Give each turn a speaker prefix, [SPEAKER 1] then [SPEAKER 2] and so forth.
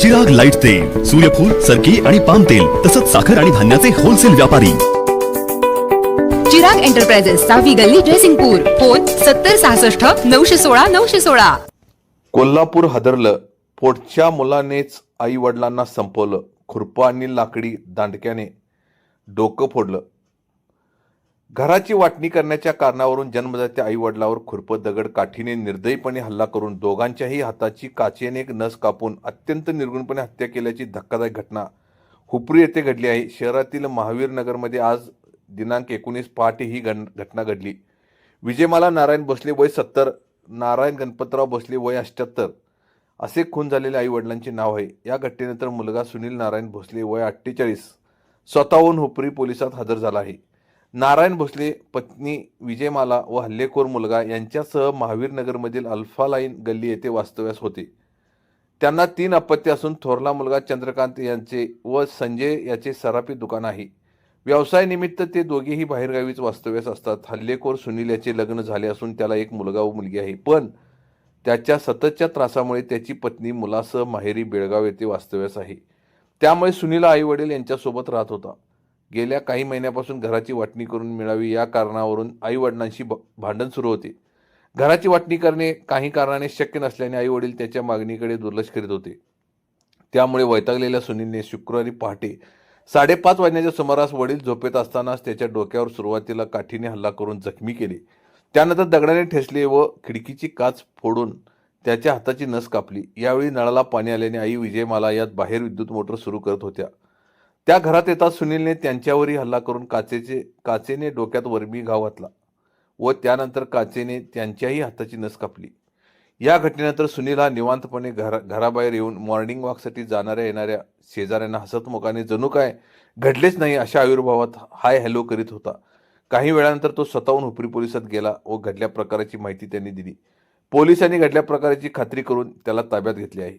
[SPEAKER 1] Chirag light तेल सूर्यफूल सरकी आणि पाम तेल तसंच साखर आणि धान्याचे होलसेल व्यापारी.
[SPEAKER 2] चिराग एंटरप्राइजेस सहावी गल्ली जयसिंगपूर. फोन सत्तर सहासष्ट नऊशे सोळा नऊशे सोळा.
[SPEAKER 3] कोल्हापूर हादरलं पोटच्या मुलानेच आई वडिलांना संपवलं खुरपं आणि लाकडी दांडक्याने डोकं फोडलं. घराची वाटणी करण्याच्या कारणावरून जन्मदात्या आई वडिलावर खुरपं दगड काठीने निर्दयीपणे हल्ला करून दोघांच्याही हाताची काचेने एक नस कापून अत्यंत निर्गुणपणे हत्या केल्याची धक्कादायक घटना हुपरी येथे घडली आहे. शहरातील महावीर नगरमध्ये आज दिनांक एकोणीस पहाटे ही घन घटना घडली. विजयमाला नारायण भोसले वय सत्तर नारायण गणपतराव भोसले वय अष्ट्याहत्तर असे खून झालेले आई वडिलांचे नाव आहे. या घटनेनंतर मुलगा सुनील नारायण भोसले वय अठ्ठेचाळीस स्वतःहून हुपरी पोलिसात हजर झाला आहे. नारायण भोसले पत्नी विजयमाला व हल्लेखोर मुलगा यांच्यासह महावीरनगरमधील अल्फालाईन अल्फा लाईन गल्ली येथे वास्तव्यास होते. त्यांना तीन अपत्य असून थोरला मुलगा चंद्रकांत यांचे व संजय याचे सरापी दुकान आहे. व्यवसायानिमित्त ते दोघेही बाहेरगावीच वास्तव्यास असतात. हल्लेखोर सुनील याचे लग्न झाले असून त्याला एक मुलगा व मुलगी आहे. पण त्याच्या सततच्या त्रासामुळे त्याची पत्नी मुलासह माहेरी बेळगाव येथे वास्तव्यास आहे. त्यामुळे सुनील आई वडील यांच्यासोबत राहत होता. गेल्या काही महिन्यापासून घराची वाटणी करून मिळावी या कारणावरून आई वडिलांशी भांडण सुरू होते. घराची वाटणी करणे काही कारणाने शक्य नसल्याने आई वडील त्याच्या मागणीकडे दुर्लक्ष करीत होते. त्यामुळे वैतागलेल्या सुनीलने शुक्रवारी पहाटे साडेपाच वाजण्याच्या सुमारास वडील झोपेत असतानाच त्याच्या डोक्यावर सुरुवातीला काठीने हल्ला करून जखमी केले. त्यानंतर दगडाने ठेचले व खिडकीची काच फोडून त्याच्या हाताची नस कापली. यावेळी नळाला पाणी आल्याने आई विजयमाला यात बाहेर विद्युत मोटर सुरू करत होत्या. त्या घरात येताच सुनीलने त्यांच्यावरही हल्ला करून काचेचे काचेने डोक्यात वरमी घाव घातला व त्यानंतर काचेने त्यांच्याही हाताची नस कापली. या घटनेनंतर सुनील हा निवांतपणे घरा घराबाहेर येऊन मॉर्निंग वॉकसाठी जाणाऱ्या येणाऱ्या शेजाऱ्यांना हसतमुखाने जणू काय घडलेच नाही अशा आयुर्भावात हाय हॅलो करीत होता. काही वेळानंतर तो स्वतःहून हुपरी पोलिसात गेला व घडल्या प्रकाराची माहिती त्यांनी दिली. पोलिसांनी घडल्या प्रकाराची खात्री करून त्याला ताब्यात घेतली आहे.